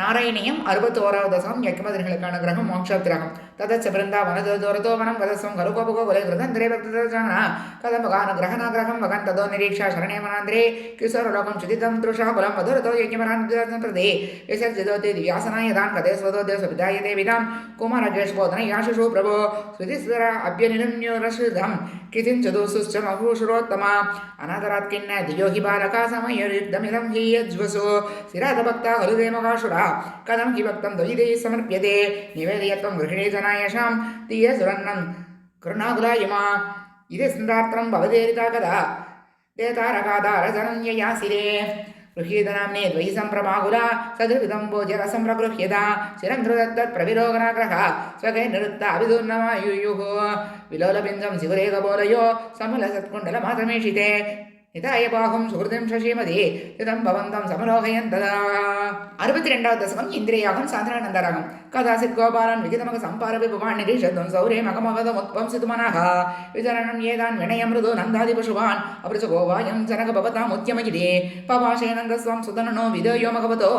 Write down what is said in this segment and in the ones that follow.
நாராயணியம் அறுபத்தோராவது தசம் யக்மதிகளுக்கான கிரகம் மோட்ச கிரகம். ததச்ச பிருந்தாவன தோரதோவனம் வதசம் கருகோபகோ குலகிருதம் திரைபக்தா கதம்பகான கிரகணாகிரகம் வகன் ததோ நிரீட்சா சரணியமனாந்திரே கிஷோரலோகம் சுதிதம் துஷா குலம் மதுரதோ யஜ்யமனான் பிரதே விசர்ஜிதோதே திவ்யாசனாயதான் கதே ஸ்வதோதே சுபிதாயதே விதாம் குமாரகேஷ் போதன யாசுஷு பிரபோ. ஸ்ருதிஸ்வர அபியநிலம்யோரசுதம் கிதிஞ்சதுசுச்ச மகூஷுரோத்தமா. அநாதராத் கிண்ண தியோ ஹி பாலகா சமயரித்தமிதம் ஹீயஜ்வசோ சிராதபக்தா ஹருதேமகாசுரா कथं हि भक्तं द्वैदैः समर्प्यते निवेदय त्वं गृहिणी जनायशां तीयसुरन्नं करुणाकुलायमा इति स्मृतार्थं भवदेरिता कदा ते तारकादारजनन्ययासिरे गृह्यीतनाम्ने द्वयि सम्प्रमाकुला सदृविदं भोजरसं प्रगृह्यता चिरं धृदत्तत् प्रविलोकनाग्रह स्वगे निरुत्त अभिदुर्नमायुयुः विलोलबिन्दं शिवरेकबोलयो समलसत्कुण्डलमातमेषिते நிதாய சுகிருதம் சசிமதி இதம் பவந்தம் சமலோகயந்ததா அறுபத்தி ரெண்டாவது தசகம் இந்திரியாகம் சாந்திரானந்தராகம் கதாசித் கோபாலன் விகிதமக சம்பார விபுவான் நிரீஷத்வம் சௌரே மகமகதம் உத்வம்சிதுமனः விதரணம் ஏதான் வினயமிருதோ நந்தாதி பசுவான் அபிருச்ச கோவாயம் ஜனக பவதாம் உத்தியமகிதே பவாசேனந்தஸ்வம் சுதனனோ விதயோ மகவதோ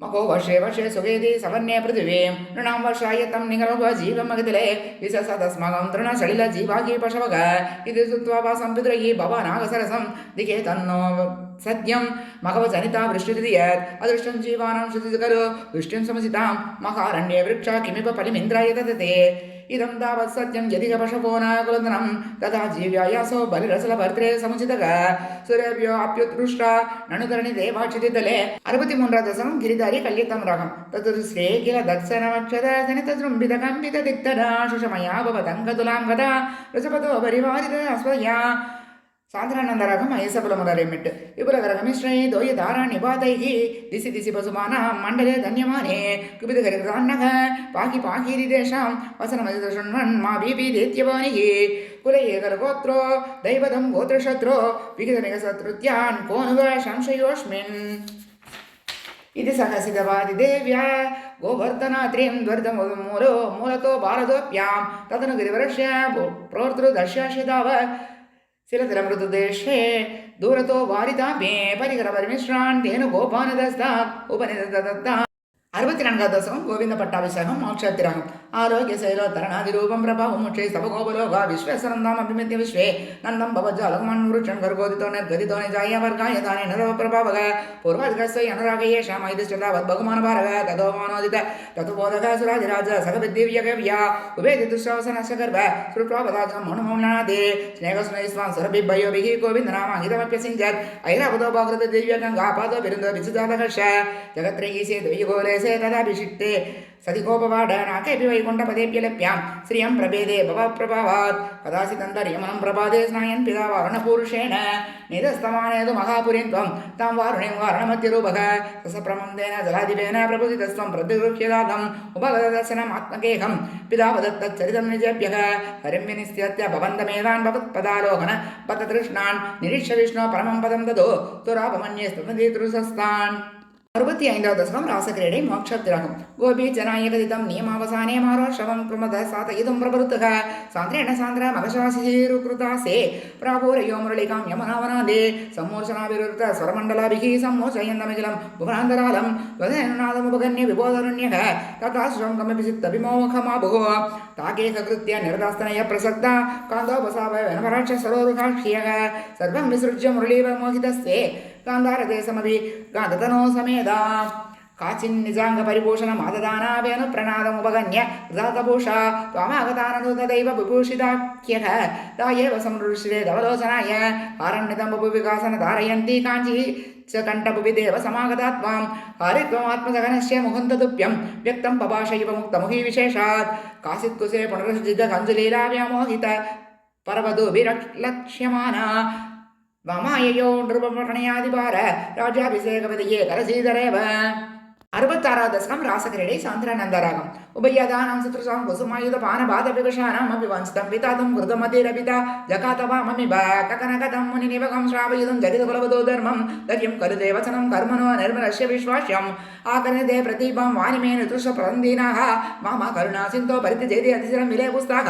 मको वर्षे वर्षे सुखेति सवर्णे पृथिवीं नृणां वर्षाय तं निगर्भ जीवमगतिले विससदस्मगं तृणसलिलजीवागी पशवग इति श्रुत्वा वासं पितृयि भवानागसरसं दिखे तन्नो सद्यं मघवजनिता वृष्टिरिति यत् अदृष्टं जीवानां श्रुति खलु वृष्टिं समसितां महारण्ये वृक्षा किमिव फलिमिन्द्राय ददते ಇದಂ ತಾವತ್ ಸತ್ಯಂ ಯದಿ ಕಪಶವೋ ನಾಕುಲಂದನಂ ತಥಾ ಜೀವ್ಯಾಯಾಸೋ பலிரசலபர்தே சமுச்சிதக சுரேபியோ அப்பியுத்ருஷ்டா நணுதரணி தேவாட்சிதிதலே அறுபத்தி மூன்றாவது தசனம் கிரிதாரி கல்யத்தம் ராகம் தத்து ஸ்ரே கில தத்சனமக்ஷத சனிதத்ரும்பித கம்பித திக்தடா சுஷமயா பவதங்க துலாம் கதா ரிசபதோ பரிவாதித அஸ்வயா సాధారణందరాగం అయసఫలములరేమిట్ విపులగరగమిశ్రై దోయధారా నిపాతై దిశి దిశి పశుమానా మండలే ధన్యమానే కుపితగరిగదాన్నగ పాకి పాకీరిదేశాం వసనమజిత శృణ్వన్ మా బీపీ దేత్యవాణి కుల ఏకరగోత్రో దైవదం గోత్రశత్రో విగిత నిగసతృత్యాన్ కోనుగ సంశయోష్మిన్ ఇది సహసితవాది దేవ్యా గోవర్ధనాత్రీం ద్వర్ధం మూలో మూలతో భారతోప్యాం తదను గిరివరస్య ప్రోర్తృదర్శాశితావ शिरतिरमृतदेशे दूरतो वारितापे परिकरपरिमिश्रान् तेन गोपानदस्तात् उपनिदत्ता அறுபத்தி நான்காவது தசகம் கோவிந்த பட்டாபிஷேகம் மோட்சத்திரகம் ஆரோக்கிய சைலோ தரணாதிரூபம் பிரபாவம் முட்சை சபகோபலோகா விஸ்வேஸ்வரந்தாம் அபிமித்ய விஸ்வே நந்தம் பவஜாலகமன் விருட்சம் கர்கோதிதோ நிர்கதிதோ நிஜாய வர்காய தானே நரவ பிரபாவக பூர்வாதிகஸ்வை அனுராகயே ஷாம இது ஸ்ரதாவத் பகுமான பாரக ததோ மானோதித ததுபோதக சுராதிராஜ சகவித்யவியகவ்யா உபேதி துஷ்டாவசன சகர்வ ஸ்ருத்வாபதாஜம் மனுமௌனாதே ஸ்நேகஸ்னைஸ்வான் சுரபிப்பயோபிஹி கோவிந்தநாமாங்கிதமப்பியசிஞ்சத் ஐராவதோ பாகிருத திவ்யகங்கா பாதோ விருந்தோ சர்வசே ததாபிஷிக்தே சதிகோபவாடனாக எபி வைகுண்டபதேபியலப்பியாம் ஸ்ரீயம் பிரபேதே பவ பிரபாவாத் கதாசி தந்தரியமனம் பிரபாதே ஸ்நாயன் பிதா வாரணபூருஷேண நிதஸ்தமானேது மகாபுரின் துவம் தாம் வாருணிம் வாரணமத்திரூபக. சசப்பிரமம் தேன ஜலாதிபேன பிரபுதிதஸ்வம் பிரதிருக்கியதாதம் உபகதர்சனம் ஆத்மகேகம். பிதாவதத்தத் சரிதம் நிஜேபியக. ஹரிம் வினிஸ்தியத்ய பவந்தமேதான் பவத் பதாலோகன பத திருஷ்ணான் நிரீஷ விஷ்ணோ பரமம் பதம் ததோ. துராபமன்யே ஸ்தமதி திருசஸ்தான் அறுபத்தி ஐந்தாவது தசகம் ராசகிரேடை மோட்சத்திரகம் கோபி ஜனாயிரதிதம் நியமாவசானே மாரோ ஷவம் பிரமத சாத இதும் பிரபருத்துக. சாந்திரேண சாந்திர மகசாசிரீருகிருதாசே பிராபூரயோ முரளிகாம் யமனாவனாதே. சம்மோர்ஷனாபிருத்த ஸ்வரமண்டலாபிகி சம்மோஷயந்தமகிலம் புவனாந்தராலம் வதநாதமுபகன்ய விபோதருண்யக. ததாசுரம் கமபி சித்தபிமோகமாபுகோ தாகேககிருத்திய நிரதாஸ்தனய பிரசக்தா காந்தோபசாப வனபராட்ச சரோருகாட்சியக. சர்வம் விசృజ్య முரளீவ மோகிதஸ்தே सर्वं विसृज्य मुरळीव मोहितस्ते गान्धारदेशमपि गादतनो समेदा काचिन्निजाङ्गपरिभूषणमाददानावेनुप्रणादमुपगन्य हृदातभूषा त्वामागताननुतदैव विभूषिताख्यः ता एव समृषिरे धवलोचनाय आरण्यतं बभुविकासन धारयन्ती काञ्ची च कण्ठभुवि देव समागता त्वां हरित्वमात्मसगनस्य मुकुन्दतुभ्यं व्यक्तं पपाश इव मुक्तमुखी विशेषात् कासित्कुसे पुनरसिद्धकञ्जुलीलाव्यामोहित परवधूभिरक्ष्यमाना மமாயையோ நிருபமணயாதிபார ராஜாபிஷேகபதியே கரசீதரேவ. அறுபத்தாறாவது தசகம் ராசகிரடை சாந்திரானந்தராகம். உபயதானாம் சத்ருசாம் குசுமாயுத பான பாத பானபாத அபி அபிவன்ஸ்தம் விதாதம் கிருதமதிரபிதா ஜகாதவாமமி முனி நிவகம் ஸ்ராவயுதம் ஜரித குலவதோ தர்மம் தரியம் கருதே வசனம் கர்மனோ நிர்மலஸ்ய விஸ்வாஸ்யம் ஆகனதே பிரதீபம் வாணிமே துஷ பிரந்தீனாக மாமா கருணா சிந்தோ பரித்து ஜெயதி அதிசிரம் விலே புஸ்தாக.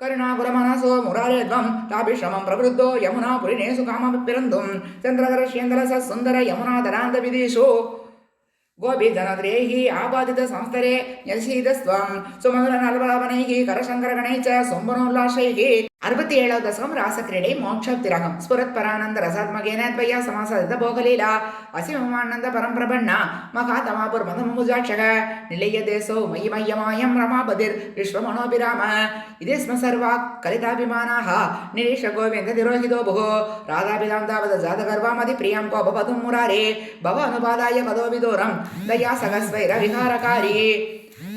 ಕರುಣಾಗುರಮನಸೋ ಮುರಾರೇಧ್ವಂ ತಾಭಿಶ್ರಮಂ ಪ್ರವೃದ್ಧೋ ಯಮುನಾ ಪುರಿಣೇಸು ಕಾಮಪಿರಂದುಂ ಚಂದ್ರಧರ ಶೇಂದ್ರ ಸ ಸುಂದರ ಯಮುನಾ ದರಾಂತ ವಿಧೀಶು ಗೋಪಿ ಧನದ್ರೇಹಿ ಆಬಾಧಿತ ಸಂಸ್ಥರೇ, ಯಶೀದ ಸ್ವಂ ಸುಮಧುರ ನಲ್ವಲಾವನೈಹಿ ಕರಶಂಕರ ಗಣೇಶ ಚ ಅರವತ್ತಿ ಏಳಾವ ದಶಕಂ ರಾಸಕ್ರೀಡೆ ಮೋಕ್ಷಾಬ್ತಿರಹಂ ಸ್ಫುರತ್ ಪರಾನಂದ ರಸಾತ್ಮಕೇನಾದ್ವಯ ಸಮಾಸದ ಭೋಗಲೀಲಾ ವಸಿಮಮಾನಂದ ಪರಂಪ್ರಭಣ್ಣ ಮಖಾ ತಮಾಪುರ್ ಮದ ಮುಜಾಕ್ಷಕ ನಿಲಯ ದೇಸೋ ಮಯಿ ಮಯ್ಯಮಾಯಂ ರಮಾಪದಿರ್ ವಿಶ್ವಮನೋಭಿರಾಮ ಇದೇ ಸ್ಮ ಸರ್ವ ಕಲಿತಾಭಿಮಾನಾಹ ನಿರೀಶ ಗೋವಿಂದ ದಿರೋಹಿತೋ ಭುಗೋ ರಾಧಾಭಿದಾಂತಾವದ ಜಾತಗರ್ವಾಮದಿ ಪ್ರಿಯಂ ಕೋ ಭವತು ಮುರಾರೇ ಭವ ಅನುಪಾದಾಯ ಪದೋವಿದೋರಂ ದಯಾ ಸಹಸ್ವೈರ ವಿಹಾರಕಾರಿ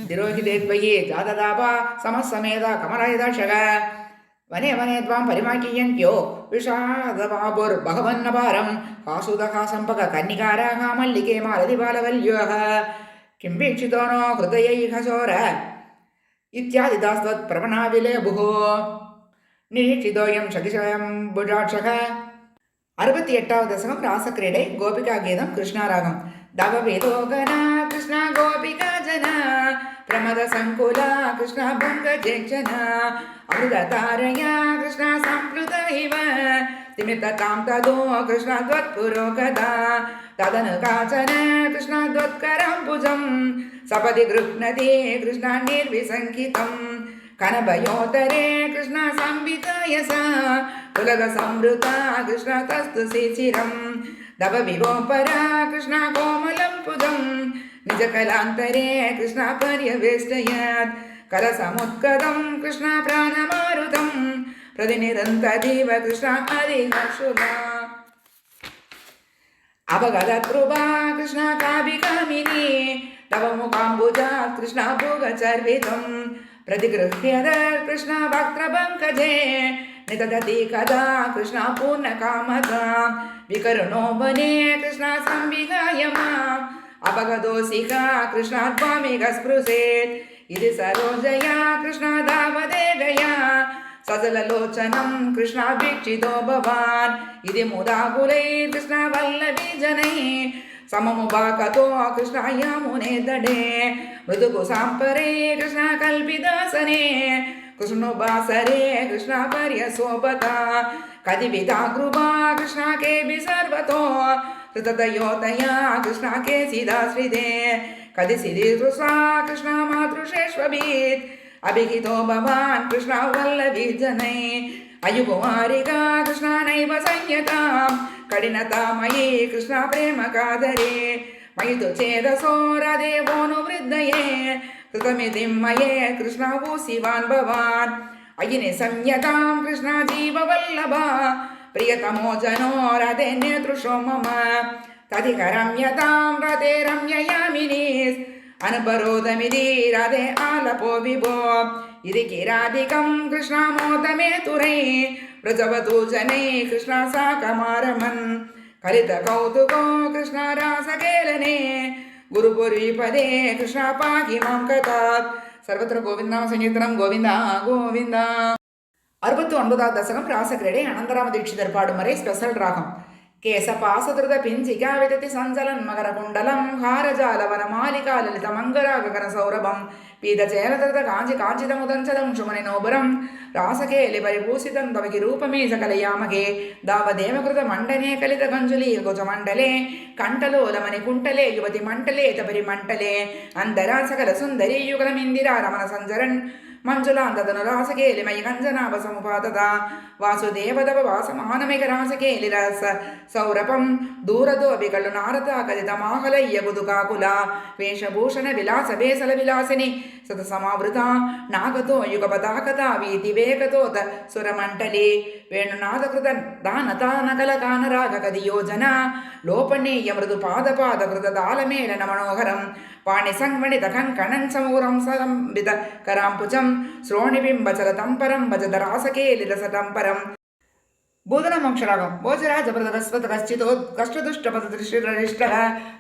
ದಿರೋಹಿತೇತ್ವಯೇ ಜಾತದಾಪ ಸಮಸ್ಸಮೇದ ಕಮರಾಯದಾಕ್ಷಗ வனே வனே துவாம் பரிமாக்கியன்யோ விஷாதவாபுர்பகவன்னபாரம் காசுதகா சம்பக கன்னிகாராக மல்லிகே மாலதி பாலவல்யோக किं वीक्षितो नो हृदयैह सोर? इत्यादिदास्त्वत्प्रवणाविलेभुः। நிரீட்சிதோயம் சதிசயம் புஜாட்சக அறுபத்தி எட்டாவது தசகம் ராசக்கிரீடை கோபிகா கீதம் கிருஷ்ணாராகம் தவ வேதோகனா கிருஷ்ணா கோபிகா ஜனா ప్రమద సంకుల కృష్ణ భంగ జక్షణ అమృతతారయ కృష్ణ సంప్లుత ఇవ తిమిత తాం తదో కృష్ణ త్వత్పురో కదా తదను కాచన కృష్ణ త్వత్కరం భుజం సపది గృహ్ణతే కృష్ణ నిర్విసంకితం కనభయోతరే కృష్ణ సంవితాయస కులగ సంవృత కృష్ణ తస్తు శిచిరం దవ వివోపర కృష్ణ కోమలం పుజం నిజకలాంతరే కృష్ణ పర్యవేష్టయాత్ కలసముత్కటం కృష్ణ ప్రాణమారుతం. ప్రతినిరంతరీవ కృష్ణ హరిహర్షులా అవగదత్రుభా కృష్ణ కావికామిని తవ ముఖాంబుజా కృష్ణ భోగచర్వితం ప్రతిగృహ్యద కృష్ణ వక్త్రపంకజే నిదదతి కదా కృష్ణ పూర్ణకామగా వికరుణో వనే కృష్ణ సంవిగాయమా. त्वामिगस्पृशेत् इति सरोजया कृष्णा दावदे गया सजललोचनं कृष्णा वीक्षितो भवान् इति मुदाकुलै कृष्णा वल्लवीजनैः सममुपाकतो कृष्णा यामुने दडे मृदुकुसाम्परे कृष्णा कल्पिदासने कृष्णोपासरे कृष्णा पर्यसोपता कतिविधा कृपा कृष्णा केऽपि सर्वतो कृततयोतया कृष्णा केचिदाश्रिते कति सिरितृषा कृष्णा मातृषेष्वभीत् अभिहितो भवान् कृष्णा वल्लवीजनै अयुकुमारिका कृष्णा नैव संयतां कठिनतामयी कृष्णा प्रेमकादरे मयि तु चेदसो रदेवोऽनुवृद्धये कृतमितिं मये कृष्णा भूसिवान् भवान् अयि निसंयतां कृष्णा जीववल्लभा ప్రియతమో జనో రథేన్య దృశో మమ తదిహ రమ్యతాం రథే రమ్యయామిని అనుపరోధమిది రథే ఆలపో విభో ఇది కిరాధికం కృష్ణామోదమే తురై ప్రజవతు జనై కృష్ణ సాకమారమన్ కలిత కౌతుకో కృష్ణ రాసకేలనే గురుపురి పదే కృష్ణ పాహి మాం కథ సర్వత్ర గోవిందాం సంగీతనం గోవింద గోవింద அறுபத்தி ஒன்பதாவது தசகம் ராசக்கிரடை அனந்தராம தீட்சிதர் பாடும் வரை ஸ்பெஷல் ராகம் కేశపాసధృత పించికా విదతి సంచలన్ మకర కుండలం హారజాలవన మాలికా లలిత మంగరాగగన సౌరభం పీతచేలధృత కాంచి కాంచితముదంచదం శుమని నోబురం రాసకేలి పరిభూషితం తవకి రూపమే సకలయామకే దావదేవకృత మండనే కలిత గంజులి కుచ మండలే కంఠలోలమని కుంటలే యువతి మంటలే తపరి మంటలే అంతరా సకల సుందరి యుగలమిందిరా రమణ సంచరన్ మంజులాంతదను రాసకేలిమయ కంజనాభ సముపాతత వాసుదేవదవ వాసమానమిక రాసకేలి రస సౌరభం దూరదో అభికళ్ళు నారద కదిత మాహలయ్య కుదుకాకుల వేషభూషణ విలాస వేసల ವೇಣುನಾದಕೃತನ್ ದಾನ ತಾನ ಕಲಕಾನ ರಾಗ ಕದಿಯೋಜನ ಲೋಪಣೀಯ ಮೃದು ಪಾದ ಪಾದ ಕೃತ ದಾಲಮೇಲನ ಮನೋಹರಂ ಪಾಣಿ ಸಂಗಣಿತ ಕಂಕಣಂ ಸಮೂರಂ ಸಲಂಬಿತ ಕರಾಂಪುಜಂ ಶ್ರೋಣಿಬಿಂಬ ಚಲತಂ ಪರಂ ಭಜದ ರಾಸಕೇಲಿರಸತಂ ಪರಂ ಭೂತನಮೋಕ್ಷರಾಗಂ ಭೋಜರ ಜಬರದರಸ್ವತರಶ್ಚಿತೋ ಕಷ್ಟದುಷ್ಟಪದೃಶ್ಯರರಿಷ್ಟರ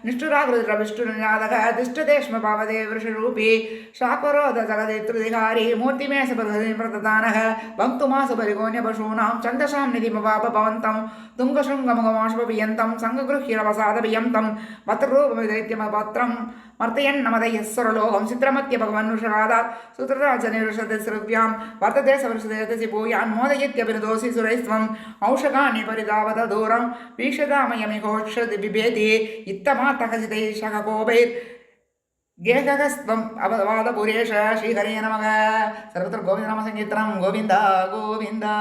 ನಿಷ್ಠುರಾಕೃತ ವಿಷ್ಣುನಾದಕ ದಿಷ್ಟದೇಶ್ಮ ಭಾವದೇ ವೃಷರೂಪಿ ಶಾಪರೋಧ ಸಗದೇತ್ರಿಹಾರಿ ಮೂರ್ತಿಮೇ ಸಬರದಾನಃ ಭಕ್ತುಮಾಸು ಪರಿಗೋನ್ಯ ಪಶೂನಾಂ ಛಂದಸಾಂ ನಿಧಿಮವಾಪ ಭವಂತಂ ತುಂಗಶೃಂಗಮುಗಮಾಶ್ವಪಿಯಂತಂ ಸಂಗಗೃಹ್ಯರವಸಾದಪಿಯಂತಂ ಭತ್ರೂಪಮಿದೈತ್ಯಮಪತ್ರಂ மர்த்தயன் நமதய ஸ்வரலோகம் சித்திரமத்திய பகவன் ருஷராதாத் சுத்ரராஜனிருஷத ஸ்ருவ்யாம் வர்த்ததே சவருஷதேசி பூயான் மோதயத்யபிரதோசி சுரைஸ்வம் ஔஷகாணி பரிதாவத தூரம் வீஷதாமயமிகோஷதி பிபேதி இத்தமா தகசிதை சககோபைர் கேககஸ்வம் அவதவாத புரேஷ ஸ்ரீஹரே நமக சர்வத்திர கோவிந்த நாம சங்கீர்த்தனம் கோவிந்தா கோவிந்தா